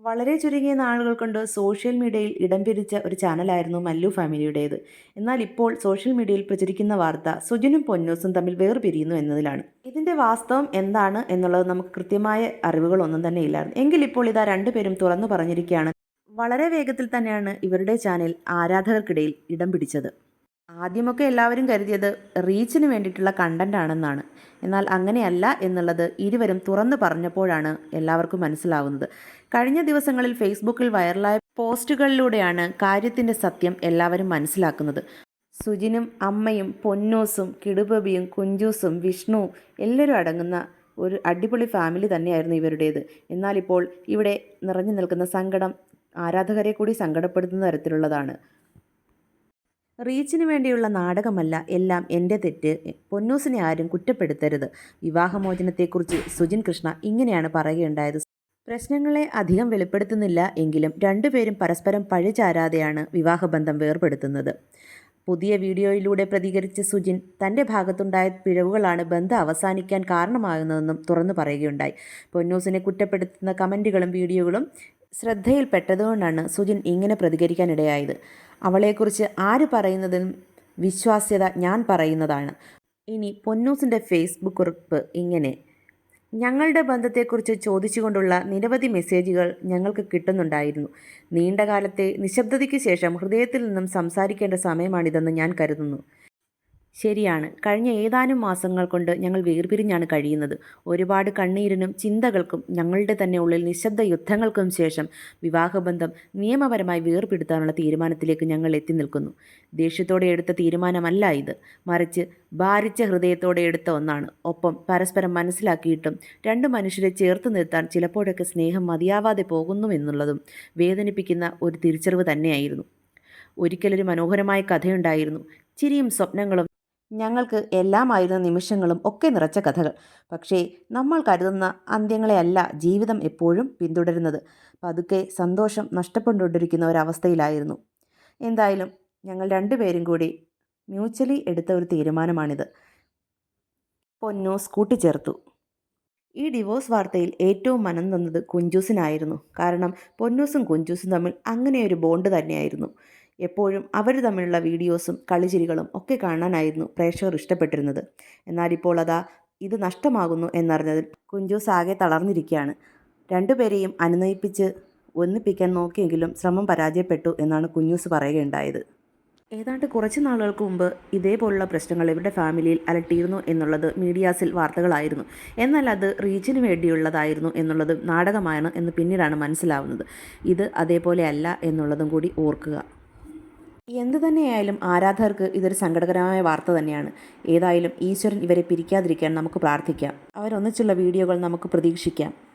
വളരെ ചുരുങ്ങിയ നാളുകൾ കൊണ്ട് സോഷ്യൽ മീഡിയയിൽ ഇടം പിരിച്ച ഒരു ചാനലായിരുന്നു മല്ലു ഫാമിലിയുടേത്. എന്നാൽ ഇപ്പോൾ സോഷ്യൽ മീഡിയയിൽ പ്രചരിക്കുന്ന വാർത്ത സുജിനും പൊന്നൂസും തമ്മിൽ വേർപിരിയുന്നു എന്നതിലാണ്. ഇതിന്റെ വാസ്തവം എന്താണ് എന്നുള്ളത് നമുക്ക് കൃത്യമായ അറിവുകളൊന്നും തന്നെ ഇല്ലായിരുന്നു. എങ്കിൽ ഇപ്പോൾ ഇതാ രണ്ടുപേരും തുറന്നു പറഞ്ഞിരിക്കുകയാണ്. വളരെ വേഗത്തിൽ തന്നെയാണ് ഇവരുടെ ചാനൽ ആരാധകർക്കിടയിൽ ഇടം പിടിച്ചത്. ആദ്യമൊക്കെ എല്ലാവരും കരുതിയത് റീച്ചിന് വേണ്ടിയിട്ടുള്ള കണ്ടന്റ് ആണെന്നാണ്. എന്നാൽ അങ്ങനെയല്ല എന്നുള്ളത് ഇരുവരും തുറന്നു പറഞ്ഞപ്പോഴാണ് എല്ലാവർക്കും മനസ്സിലാവുന്നത്. കഴിഞ്ഞ ദിവസങ്ങളിൽ ഫേസ്ബുക്കിൽ വൈറലായ പോസ്റ്റുകളിലൂടെയാണ് കാര്യത്തിന്റെ സത്യം എല്ലാവരും മനസ്സിലാക്കുന്നത്. സുജിനും അമ്മയും പൊന്നൂസും കിടുബബിയും കുഞ്ചൂസും വിഷ്ണു എല്ലാവരും അടങ്ങുന്ന ഒരു അടിപൊളി ഫാമിലി തന്നെയായിരുന്നു ഇവരുടേത്. എന്നാൽ ഇപ്പോൾ ഇവിടെ നിറഞ്ഞു നിൽക്കുന്ന സങ്കടം ആരാധകരെ കൂടി സങ്കടപ്പെടുത്തുന്ന തരത്തിലുള്ളതാണ്. റീച്ചിന് വേണ്ടിയുള്ള നാടകമല്ല എല്ലാം എന്റെ തെറ്റ്. പൊന്നൂസിനെ ആരും കുറ്റപ്പെടുത്തരുത്. വിവാഹമോചനത്തെക്കുറിച്ച് സുജിൻ കൃഷ്ണ ഇങ്ങനെയാണ് പറയുകയുണ്ടായത്. പ്രശ്നങ്ങളെ അധികം വെളിപ്പെടുത്തുന്നില്ല എങ്കിലും രണ്ടുപേരും പരസ്പരം പഴിചാരാതെയാണ് വിവാഹബന്ധം വേർപെടുത്തുന്നത്. പുതിയ വീഡിയോയിലൂടെ പ്രതികരിച്ച സുജിൻ തന്റെ ഭാഗത്തുണ്ടായ പിഴവുകളാണ് ബന്ധം അവസാനിക്കാൻ കാരണമാകുന്നതെന്നും തുറന്നു പറയുകയുണ്ടായി. പൊന്നൂസിനെ കുറ്റപ്പെടുത്തുന്ന കമന്റുകളും വീഡിയോകളും ശ്രദ്ധയിൽപ്പെട്ടതുകൊണ്ടാണ് സുജിൻ ഇങ്ങനെ പ്രതികരിക്കാനിടയായത്. അവളെക്കുറിച്ച് ആര് പറയുന്നതിനും വിശ്വാസ്യത ഞാൻ പറയുന്നതാണ്. ഇനി പൊന്നൂസിന്റെ ഫേസ്ബുക്ക് കുറിപ്പ് ഇങ്ങനെ. ഞങ്ങളുടെ ബന്ധത്തെക്കുറിച്ച് ചോദിച്ചുകൊണ്ടുള്ള നിരവധി മെസ്സേജുകൾ ഞങ്ങൾക്ക് കിട്ടുന്നുണ്ടായിരുന്നു. നീണ്ടകാലത്തെ നിശബ്ദതയ്ക്ക് ശേഷം ഹൃദയത്തിൽ നിന്നും സംസാരിക്കേണ്ട സമയമാണിതെന്ന് ഞാൻ കരുതുന്നു. ശരിയാണ്. കഴിഞ്ഞ ഏതാനും മാസങ്ങൾ കൊണ്ട് ഞങ്ങൾ വേർപിരിഞ്ഞാണ് കഴിയുന്നത്. ഒരുപാട് കണ്ണീരിനും ചിന്തകൾക്കും ഞങ്ങളുടെ തന്നെ ഉള്ളിൽ നിശബ്ദ യുദ്ധങ്ങൾക്കും ശേഷം വിവാഹബന്ധം നിയമപരമായി വേർപെടുത്താനുള്ള തീരുമാനത്തിലേക്ക് ഞങ്ങൾ എത്തി നിൽക്കുന്നു. ദേഷ്യത്തോടെ എടുത്ത തീരുമാനമല്ല ഇത്. മറിച്ച് ഭാരിച്ച ഹൃദയത്തോടെ എടുത്ത ഒന്നാണ്. ഒപ്പം പരസ്പരം മനസ്സിലാക്കിയിട്ടും രണ്ട് മനുഷ്യരെ ചേർത്ത് നിർത്താൻ ചിലപ്പോഴൊക്കെ സ്നേഹം മതിയാവാതെ പോകുന്നു എന്നുള്ളതും വേദനിപ്പിക്കുന്ന ഒരു തിരിച്ചറിവ് തന്നെയായിരുന്നു. ഒരിക്കലൊരു മനോഹരമായ കഥയുണ്ടായിരുന്നു. ചിരിയും സ്വപ്നങ്ങളും ഞങ്ങൾക്ക് എല്ലാമായിരുന്ന നിമിഷങ്ങളും ഒക്കെ നിറച്ച കഥകൾ. പക്ഷേ നമ്മൾ കരുതുന്ന അന്ത്യങ്ങളെയല്ല ജീവിതം എപ്പോഴും പിന്തുടരുന്നത്. പതുക്കെ സന്തോഷം നഷ്ടപ്പെട്ടുകൊണ്ടിരിക്കുന്ന ഒരവസ്ഥയിലായിരുന്നു. എന്തായാലും ഞങ്ങൾ രണ്ടുപേരും കൂടി മ്യൂച്വലി എടുത്ത ഒരു തീരുമാനമാണിത്. പൊന്നോസ് കൂട്ടിച്ചേർത്തു ഈ ഡിവോഴ്സ് വാർത്തയിൽ ഏറ്റവും മനം തന്നത് കുഞ്ചൂസിനായിരുന്നു. കാരണം പൊന്നൂസും കുഞ്ചൂസും തമ്മിൽ അങ്ങനെയൊരു ബോണ്ട് തന്നെയായിരുന്നു. എപ്പോഴും അവർ തമ്മിലുള്ള വീഡിയോസും കളിചിരികളും ഒക്കെ കാണാനായിരുന്നു പ്രേക്ഷകർ ഇഷ്ടപ്പെട്ടിരുന്നത്. എന്നാൽ ഇപ്പോൾ അതാ ഇത് നഷ്ടമാകുന്നു എന്നറിഞ്ഞതിൽ കുഞ്ചൂസ് ആകെ തളർന്നിരിക്കുകയാണ്. രണ്ടുപേരെയും അനുനയിപ്പിച്ച് ഒന്നിപ്പിക്കാൻ നോക്കിയെങ്കിലും ശ്രമം പരാജയപ്പെട്ടു എന്നാണ് കുഞ്ഞൂസ് പറയുകയുണ്ടായത്. ഏതാണ്ട് കുറച്ച് നാളുകൾക്ക് മുമ്പ് ഇതേപോലുള്ള പ്രശ്നങ്ങൾ ഇവരുടെ ഫാമിലിയിൽ അലട്ടിയിരുന്നു എന്നുള്ളത് മീഡിയാസിൽ വാർത്തകളായിരുന്നു. എന്നാൽ അത് റീച്ചിന് വേണ്ടിയുള്ളതായിരുന്നു എന്നുള്ളതും നാടകമാണ് എന്ന് പിന്നീടാണ് മനസ്സിലാവുന്നത്. ഇത് അതേപോലെ അല്ല എന്നുള്ളതും കൂടി ഓർക്കുക. എന്തു തന്നെയായാലും ആരാധകർക്ക് ഇതൊരു സങ്കടകരമായ വാർത്ത തന്നെയാണ്. ഏതായാലും ഈശ്വരൻ ഇവരെ പിരിക്കാതിരിക്കാൻ നമുക്ക് പ്രാർത്ഥിക്കാം. അവരൊന്നിച്ചുള്ള വീഡിയോകൾ നമുക്ക് പ്രതീക്ഷിക്കാം.